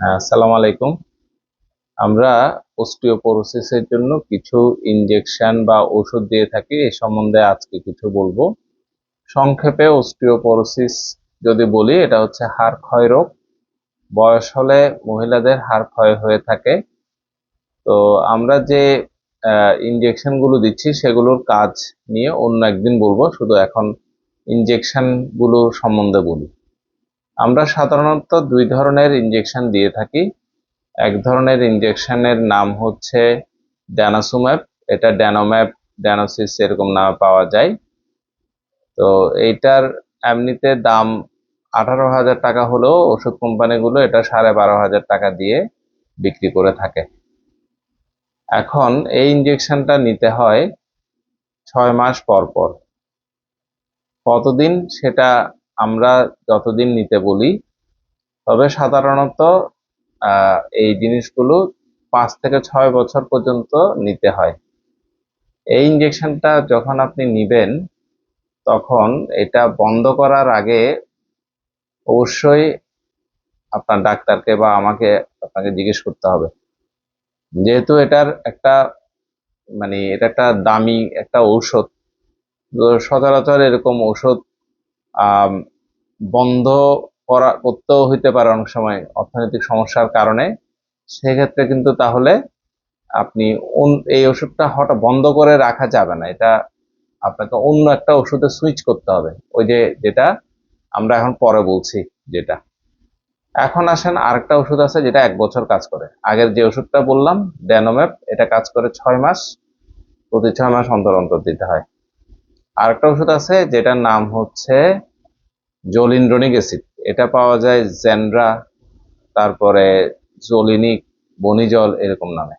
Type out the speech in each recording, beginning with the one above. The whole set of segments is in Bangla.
হ্যাঁ, আসসালামু আলাইকুম। আমরা অস্টিওপোরোসিসের জন্য কিছু ইনজেকশন বা ওষুধ দিয়ে থাকি এই সম্বন্ধে আজকে কিছু বলব। সংক্ষেপে অস্টিওপোরোসিস যদি বলি এটা হচ্ছে হাড় ক্ষয় রোগ। বয়স হলে মহিলাদের হাড় ক্ষয় হয়ে থাকে। তো আমরা যে ইনজেকশনগুলো দিচ্ছি সেগুলোর কাজ নিয়ে অন্য একদিন বলব। শুধু এখন ইনজেকশনগুলো সম্বন্ধে বলি। আমরা সাধারণত দুই ধরনের ইনজেকশন দিয়ে থাকি। এক ধরনের ইনজেকশনের নাম হচ্ছে ড্যানাসুম্যাপ এটা ড্যানোম্যাপ ড্যানোসিস এরকম নামে পাওয়া যায়। তো এইটার এমনিতে দাম আঠারো হাজার টাকা হলেও ওষুধ কোম্পানিগুলো এটা সাড়ে বারো হাজার টাকা দিয়ে বিক্রি করে থাকে। এখন এই ইনজেকশনটা নিতে হয় ছয় মাস পর পর। কতদিন সেটা আমরা যতদিন নিতে বলি, তবে সাধারণত এই জিনিসগুলো পাঁচ থেকে ছয় বছর পর্যন্ত নিতে হয়। এই ইঞ্জেকশনটা যখন আপনি নিবেন, তখন এটা বন্ধ করার আগে অবশ্যই আপনার ডাক্তারকে বা আমাকে, আপনাকে জিজ্ঞেস করতে হবে। যেহেতু এটার একটা মানে এটা একটা দামি একটা ঔষধ সচরাচর এরকম ঔষধ বন্ধ করা, করতেও হইতে পারে অনেক সময় অর্থনৈতিক সমস্যার কারণে। সেক্ষেত্রে কিন্তু তাহলে আপনি এই ওষুধটা হঠাৎ বন্ধ করে রাখা যাবে না। এটা আপনাকে অন্য একটা ওষুধে সুইচ করতে হবে। ওই যে যেটা আমরা এখন পরে বলছি যেটা। এখন আসেন আরেকটা ওষুধ আছে যেটা এক বছর কাজ করে। আগের যে ওষুধটা বললাম ড্যানোম্যাপ এটা কাজ করে ছয় মাস। প্রতি ছয় মাস অন্তর অন্তর দিতে হয়। আরেকটা ওষুধ আছে যেটার নাম হচ্ছে জোলিন্ড্রনিক অ্যাসিড। এটা পাওয়া যায় জেনরা তারপরে জোলিনিক বনিজল এরকম নামে।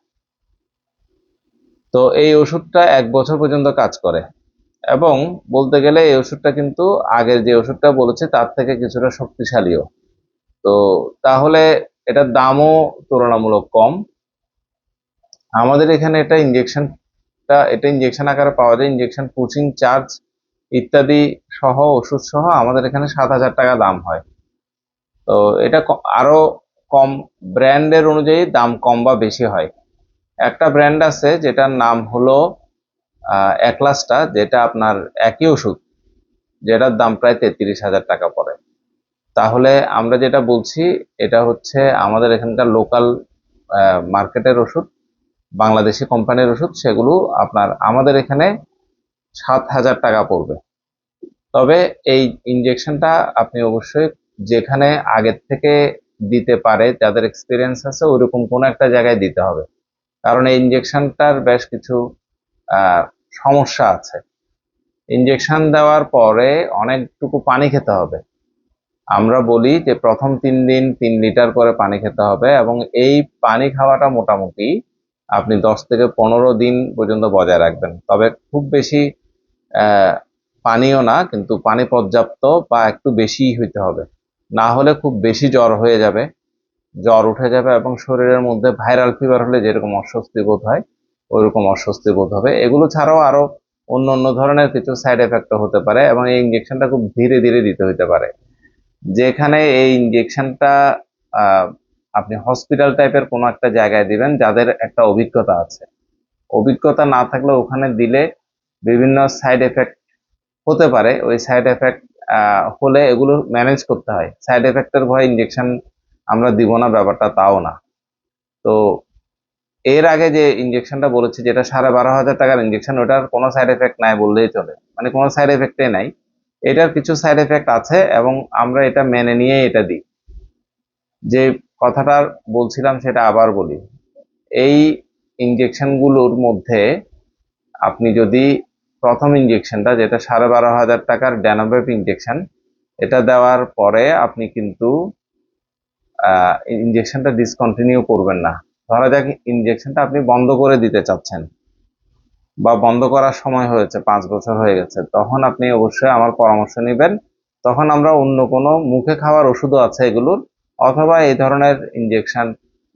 তো এই ওষুধটা এক বছর পর্যন্ত কাজ করে। এবং বলতে গেলে এই ওষুধটা কিন্তু আগের যে ওষুধটা বলেছে তার থেকে কিছুটা শক্তিশালীও। তো তাহলে এটার দামও তুলনামূলক কম। আমাদের এখানে এটা ইঞ্জেকশনটা এটা এটা ইঞ্জেকশন আকারে পাওয়া যায় ইঞ্জেকশন পুচিং চার্জ ইত্যাদি সহ, ওষুধ সহ আমাদের এখানে সাত হাজার টাকা দাম হয়। তো এটা আরও কম ব্র্যান্ডের অনুযায়ী দাম কম বা বেশি হয়। একটা ব্র্যান্ড আছে যেটার নাম হলো একলাসটা যেটা আপনার একই ওষুধ, যেটার দাম প্রায় তেত্রিশ হাজার টাকা পড়ে। তাহলে আমরা যেটা বলছি, এটা হচ্ছে আমাদের এখানকার লোকাল মার্কেটের ওষুধ। বাংলাদেশি কোম্পানির ওষুধ, সেগুলো আপনার আমাদের এখানে সাত হাজার টাকা পড়বে। তবে এই ইনজেকশনটা আপনি অবশ্যই যেখানে আগের থেকে দিতে পারে, যাদের এক্সপিরিয়েন্স আছে, ওইরকম কোনো একটা জায়গায় দিতে হবে। কারণ এই ইনজেকশনটার বেশ কিছু সমস্যা আছে। ইনজেকশন দেওয়ার পরে অনেকটুকু পানি খেতে হবে। আমরা বলি যে প্রথম তিন দিন তিন লিটার করে পানি খেতে হবে এবং এই পানি খাওয়াটা মোটামুটি আপনি দশ থেকে পনেরো দিন পর্যন্ত বজায় রাখবেন। তবে খুব বেশি পানিও না, কিন্তু পানি পর্যাপ্ত বা একটু বেশি হইতে হবে। না হলে খুব বেশি জ্বর হয়ে যাবে। জ্বর উঠে যাবে এবং শরীরের মধ্যে ভাইরাল ফিভার হলে যেরকম অস্বস্তি বোধ হয়, ওইরকম অস্বস্তি বোধ হবে। এগুলো ছাড়াও আরও অন্য অন্য ধরনের কিছু সাইড এফেক্ট হতে পারে এবং এই ইঞ্জেকশনটা খুব ধীরে ধীরে দিতে হতে পারে। যেখানে এই ইঞ্জেকশনটা আপনি হসপিটাল টাইপের কোনো একটা জায়গায় দিবেন, যাদের একটা অভিজ্ঞতা আছে। অভিজ্ঞতা না থাকলে ওখানে দিলে বিভিন্ন সাইড এফেক্ট হতে পারে। ওই সাইড এফেক্ট হলে এগুলো ম্যানেজ করতে হয়। সাইড এফেক্টের ভয়ে ইঞ্জেকশন আমরা দিব না, ব্যাপারটা তাও না। তো এর আগে যে ইঞ্জেকশনটা বলেছি, যেটা সাড়ে বারো হাজার টাকার ইঞ্জেকশন ওটার কোনো সাইড এফেক্ট নাই বললেই চলে। মানে কোনো সাইড এফেক্টই নাই। এটার কিছু সাইড এফেক্ট আছে এবং আমরা এটা মেনে নিয়ে এটা দিই। যে কথাটা বলছিলাম সেটা আবার বলি। এই ইঞ্জেকশনগুলোর মধ্যে আপনি যদি প্রথম ইঞ্জেকশনটা যেটা সাড়ে বারো হাজার টাকার ড্যানোভেপ ইঞ্জেকশন এটা দেওয়ার পরে আপনি কিন্তু ইঞ্জেকশনটা ডিসকন্টিনিউ করবেন না। ধরা যাক ইঞ্জেকশনটা আপনি বন্ধ করে দিতে চাচ্ছেন বা বন্ধ করার সময় হয়েছে, পাঁচ বছর হয়ে গেছে, তখন আপনি অবশ্যই আমার পরামর্শ নেবেন। তখন আমরা অন্য কোনো মুখে খাওয়ার ওষুধও আছে এগুলোর অথবা এই ধরনের ইঞ্জেকশন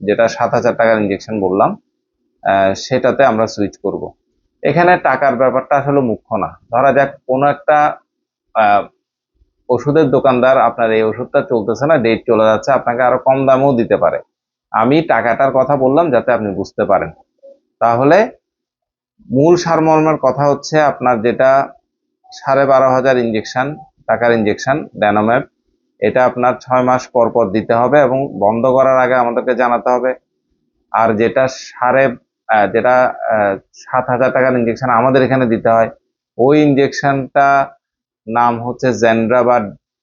যেটা সাত হাজার টাকার ইঞ্জেকশন বললাম সেটাতে আমরা সুইচ করব। এখানে টাকার ব্যাপারটা আসলে মুখ্য না। ধরা যাক, কোনো একটা ওষুধের দোকানদার, আপনার এই ওষুধটা চলতেছে না ডেট চলে যাচ্ছে, আপনাকে আরও কম দামেও দিতে পারে। আমি টাকাটার কথা বললাম, যাতে আপনি বুঝতে পারেন। তাহলে, মূল সারমর্মের কথা হচ্ছে, আপনার যেটা সাড়ে বারো হাজার ইঞ্জেকশন টাকার ইঞ্জেকশন ড্যানোম্যাপ এটা আপনার ছয় মাস পর পর দিতে হবে এবং বন্ধ করার আগে আমাদেরকে জানাতে হবে। আর যেটা সাড়ে যেটা সাত হাজার টাকার ইঞ্জেকশন আমাদের এখানে দিতে হয়, ওই ইঞ্জেকশনটা নাম হচ্ছে জেন্ড্রা বা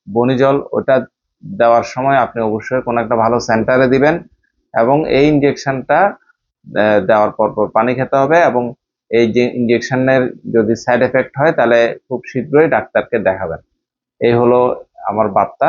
বনিজল ওটা দেওয়ার সময় আপনি অবশ্যই কোনো একটা ভালো সেন্টারে দিবেন এবং এই ইঞ্জেকশনটা দেওয়ার পর পর পানি খেতে হবে এবং এই যে ইঞ্জেকশনের যদি সাইড এফেক্ট হয় তাহলে খুব শীঘ্রই ডাক্তারকে দেখাবেন। এই হলো আমার বার্তা।